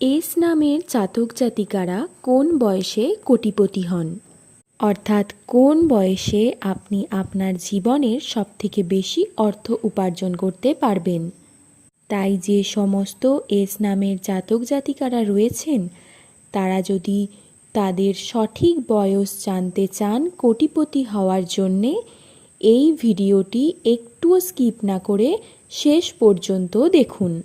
S নামের জাতক জাতিকারা কোন বয়সে কোটিপতি হন? অর্থাৎ কোন বয়সে আপনি আপনার জীবনের সবথেকে বেশি অর্থ উপার্জন করতে পারবেন? তাই যে সমস্ত এস নামের জাতক জাতিকারা রয়েছেন, তারা যদি তাদের সঠিক বয়স জানতে চান কোটিপতি হওয়ার জন্যে, এই ভিডিওটি একটুও স্কিপ না করে শেষ পর্যন্ত দেখুন।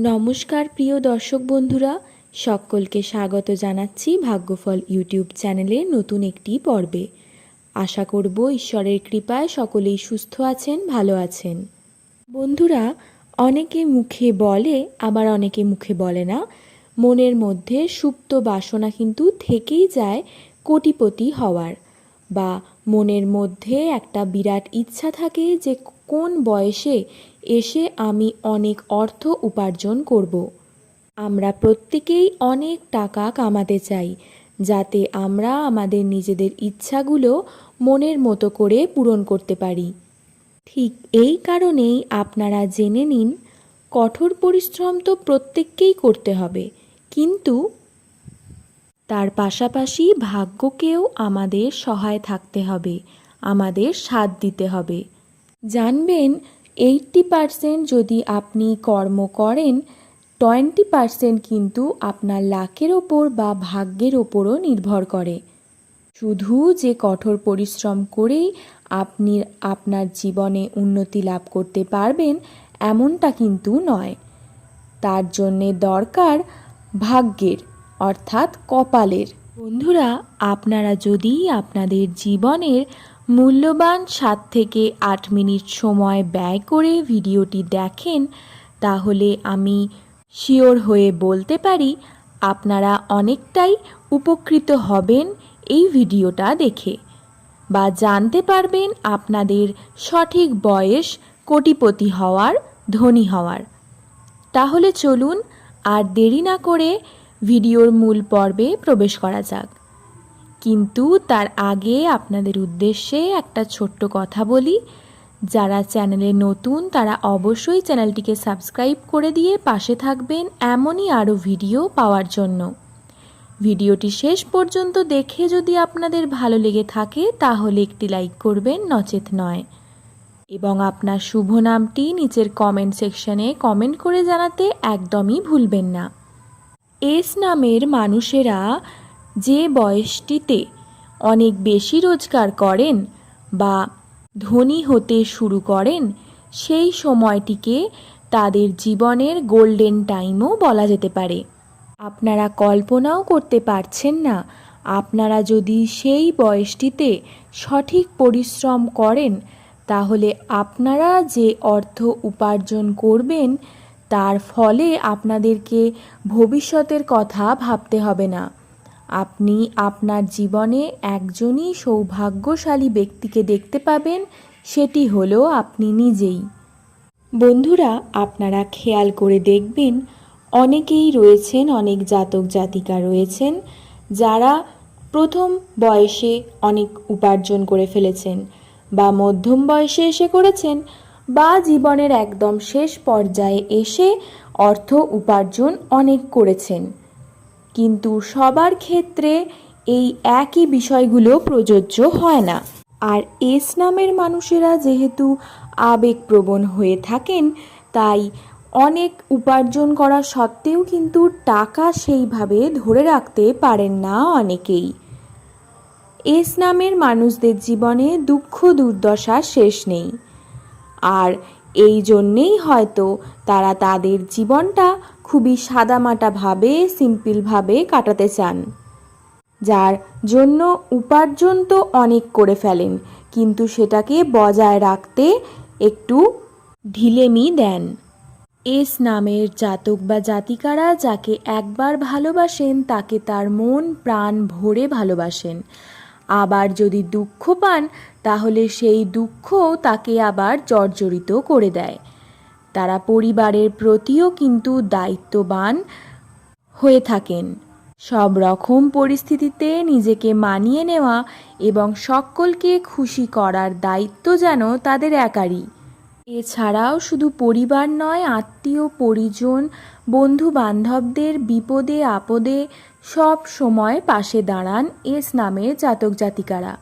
নমস্কার প্রিয় দর্শক বন্ধুরা, সকলকে স্বাগত জানাচ্ছি ভাগ্যফল ইউটিউব চ্যানেলে নতুন একটি পর্বে। আশা করব ঈশ্বরের কৃপায় সকলেই সুস্থ আছেন, ভালো আছেন। বন্ধুরা, অনেকে মুখে বলে, আবার অনেকে মুখে বলে না। মনের মধ্যে সুপ্ত বাসনা কিন্তু থেকেই যায় কোটিপতি হওয়ার। বা মনের মধ্যে একটা বিরাট ইচ্ছা থাকে যে কোন বয়সে এসে আমি অনেক অর্থ উপার্জন করব। আমরা প্রত্যেকেই অনেক টাকা কামাতে চাই, যাতে আমরা আমাদের নিজেদের ইচ্ছাগুলো মনের মতো করে পূরণ করতে পারি ঠিক এই কারণেই আপনারা জেনে নিন, কঠোর পরিশ্রম তো প্রত্যেককেই করতে হবে, কিন্তু তার পাশাপাশি ভাগ্যকেও আমাদের সহায় থাকতে হবে, আমাদের সাথ দিতে হবে জানবেন এইটটি পারসেন্ট যদি আপনি কর্ম করেন টোয়েন্টি পারসেন্ট কিন্তু আপনার লাকের ওপর বা ভাগ্যের ওপরও নির্ভর করে। শুধু যে কঠোর পরিশ্রম করেই আপনি আপনার জীবনে উন্নতি লাভ করতে পারবেন, এমনটা কিন্তু নয়। তার জন্যে দরকার ভাগ্যের, অর্থাৎ কপালের। বন্ধুরা, আপনারা যদি আপনাদের জীবনের মূল্যবান সাত থেকে আট মিনিট সময় ব্যয় করে ভিডিওটি দেখেন, তাহলে আমি শিওর হয়ে বলতে পারি আপনারা অনেকটাই উপকৃত হবেন এই ভিডিওটা দেখে বা জানতে পারবেন আপনাদের সঠিক বয়স, কোটিপতি হওয়ার, ধনী হওয়ার। তাহলে চলুন আর দেরি না করে ভিডিওর মূল পর্বে প্রবেশ করা যাক। কিন্তু তার আগে আপনাদের উদ্দেশ্যে একটা ছোট্ট কথা বলি। যারা চ্যানেলে নতুন, তারা অবশ্যই চ্যানেলটিকে সাবস্ক্রাইব করে দিয়ে পাশে থাকবেন এমনই আরও ভিডিও পাওয়ার জন্য। ভিডিওটি শেষ পর্যন্ত দেখে যদি আপনাদের ভালো লেগে থাকে, তাহলে একটি লাইক করবেন, নচেত নয়। এবং আপনার শুভ নামটি নিচের কমেন্ট সেকশনে কমেন্ট করে জানাতে একদমই ভুলবেন না। এস নামের মানুষেরা যে বয়সটিতে অনেক বেশি রোজগার করেন বা ধনী হতে শুরু করেন, সেই সময়টিকে তাদের জীবনের গোল্ডেন টাইমও বলা যেতে পারে। আপনারা কল্পনাও করতে পারছেন না, আপনারা যদি সেই বয়সটিতে সঠিক পরিশ্রম করেন, তাহলে আপনারা যে অর্থ উপার্জন করবেন, তার ফলে আপনাদেরকে ভবিষ্যতের কথা ভাবতে হবে না। আপনি আপনার জীবনে একজনই সৌভাগ্যশালী ব্যক্তিকে দেখতে পাবেন, সেটি হলো আপনি নিজেই। বন্ধুরা, আপনারা খেয়াল করে দেখবেন, অনেকেই রয়েছেন, অনেক জাতক জাতিকা রয়েছেন, যারা প্রথম বয়সে অনেক উপার্জন করে ফেলেছেন বা মধ্যম বয়সে এসে করেছেন বা জীবনের একদম শেষ পর্যায়ে এসে অর্থ উপার্জন অনেক করেছেন। কিন্তু সবার ক্ষেত্রে এই একই বিষয়গুলো প্রযোজ্য হয় না। আর এস নামের মানুষেরা যেহেতু আবেগপ্রবণ হয়ে থাকেন, তাই অনেক উপার্জন করা সত্ত্বেও কিন্তু টাকা সেইভাবে ধরে রাখতে পারেন না অনেকেই। এস নামের মানুষদের জীবনে দুঃখ দুর্দশা শেষ নেই। আর এই জন্যেই হয়তো তারা তাদের জীবনটা খুবই সাদামাটাভাবে সিম্পলভাবে কাটাতে চান, যার জন্য উপার্জন তো অনেক করে ফেলেন, কিন্তু সেটাকে বজায় রাখতে একটু ঢিলেমি দেন। এস নামের জাতক বা জাতিকারা যাকে একবার ভালোবাসেন, তাকে তার মন, প্রাণ ভরে ভালোবাসেন। আবার যদি দুঃখ পান, তাহলে সেই দুঃখও তাকে আবার জর্জরিত করে দেয়। তারা পরিবারের প্রতিও কিন্তু দায়িত্ববান হয়ে থাকেন। সব রকম পরিস্থিতিতে নিজেকে মানিয়ে নেওয়া এবং সকলকে খুশি করার দায়িত্ব যেন তাদের একারই। এছাড়াও শুধু পরিবার নয়, আত্মীয়, পরিজন বন্ধু বান্ধবদের বিপদে আপদে সব সময় পাশে দাঁড়ান এস নামের জাতক জাতিকারা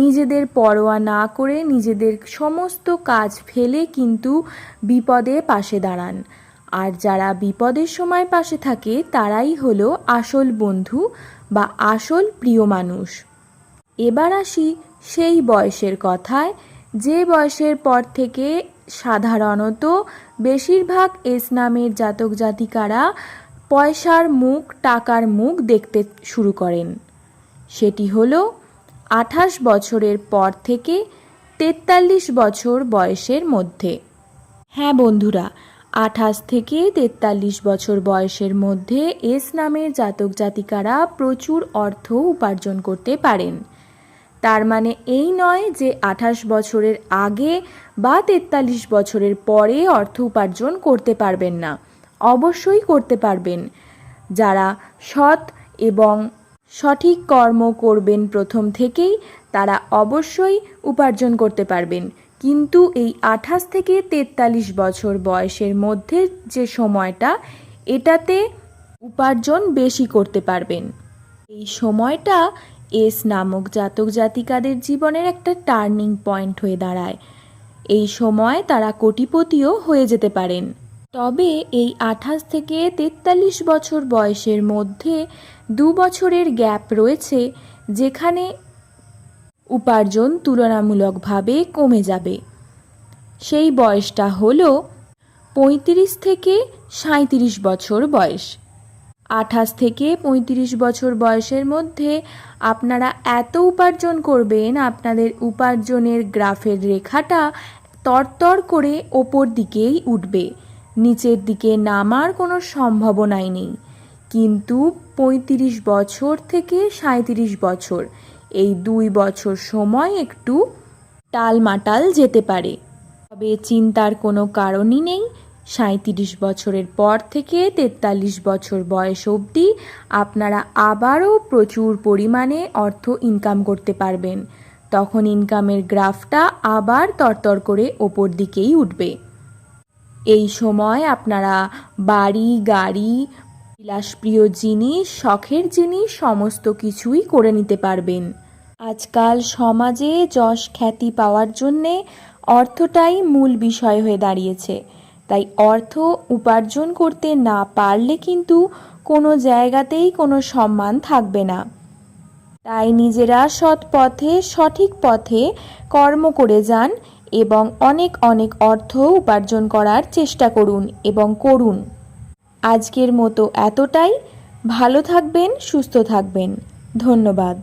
নিজেদের পরোয়া না করে নিজেদের সমস্ত কাজ ফেলে কিন্তু বিপদে পাশে দাঁড়ান। আর যারা বিপদের সময় পাশে থাকে, তারাই হলো আসল বন্ধু বা আসল প্রিয় মানুষ। এবার আসি সেই বয়সের কথায়। যে বয়সের পর থেকে সাধারণত বেশিরভাগ এস নামের জাতক জাতিকারা পয়সার মুখ, টাকার মুখ দেখতে শুরু করেন। সেটি হলো আঠাশ বছরের পর থেকে তেতাল্লিশ বছর বয়সের মধ্যে। হ্যাঁ বন্ধুরা, আঠাশ থেকে তেতাল্লিশ বছর বয়সের মধ্যে এস নামের জাতক জাতিকারা প্রচুর অর্থ উপার্জন করতে পারেন। তার মানে এই নয় যে আঠাশ বছরের আগে বা তেতাল্লিশ বছরের পরে অর্থ উপার্জন করতে পারবেন না। অবশ্যই করতে পারবেন। যারা সৎ এবং সঠিক কর্ম করবেন প্রথম থেকেই, তারা অবশ্যই উপার্জন করতে পারবেন। কিন্তু এই আঠাশ থেকে তেতাল্লিশ বছর বয়সের মধ্যে যে সময়টা, এটাতে উপার্জন বেশি করতে পারবেন। এই সময়টা এস নামক জাতক জাতিকাদের জীবনের একটা টার্নিং পয়েন্ট হয়ে দাঁড়ায়। এই সময় তারা কোটিপতিও হয়ে যেতে পারেন। তবে এই আঠাশ থেকে তেতাল্লিশ বছর বয়সের মধ্যে দু বছরের গ্যাপ রয়েছে যেখানে উপার্জন তুলনামূলকভাবে কমে যাবে। সেই বয়সটা হলো পঁয়ত্রিশ থেকে সাঁত্রিশ বছর বয়স। আঠাশ থেকে পঁয়ত্রিশ বছর বয়সের মধ্যে আপনারা এত উপার্জন করবেন, আপনাদের উপার্জনের গ্রাফের রেখাটা তরতর করে ওপর দিকেই উঠবে। নিচের দিকে নামার কোনো সম্ভাবনাই নেই। কিন্তু পঁয়ত্রিশ বছর থেকে সাঁত্রিশ বছর। এই দুই বছর সময় একটু টালমাটাল যেতে পারে। তবে চিন্তার কোনো কারণই নেই। সাঁত্রিশ বছরের পর থেকে তেতাল্লিশ বছর বয়স অবধি আপনারা আবারও প্রচুর পরিমাণে অর্থ ইনকাম করতে পারবেন। তখন ইনকামের গ্রাফটা আবার তরতর করে ওপর দিকেই উঠবে। এই সময় আপনারা বাড়ি, গাড়ি বিলাসপ্রিয় জিনিস শখের জিনিস সমস্ত কিছুই করে নিতে পারবেন। আজকাল সমাজে যশ খ্যাতি পাওয়ার জন্যে অর্থটাই মূল বিষয় হয়ে দাঁড়িয়েছে। তাই অর্থ উপার্জন করতে না পারলে কিন্তু কোনো জায়গাতেই কোনো সম্মান থাকবে না। তাই নিজেরা সৎ পথে, সঠিক পথে কর্ম করে যান এবং অনেক অনেক অর্থ উপার্জন করার চেষ্টা করুন এবং করুন। আজকের মতো এতটাই। ভালো থাকবেন সুস্থ থাকবেন। ধন্যবাদ।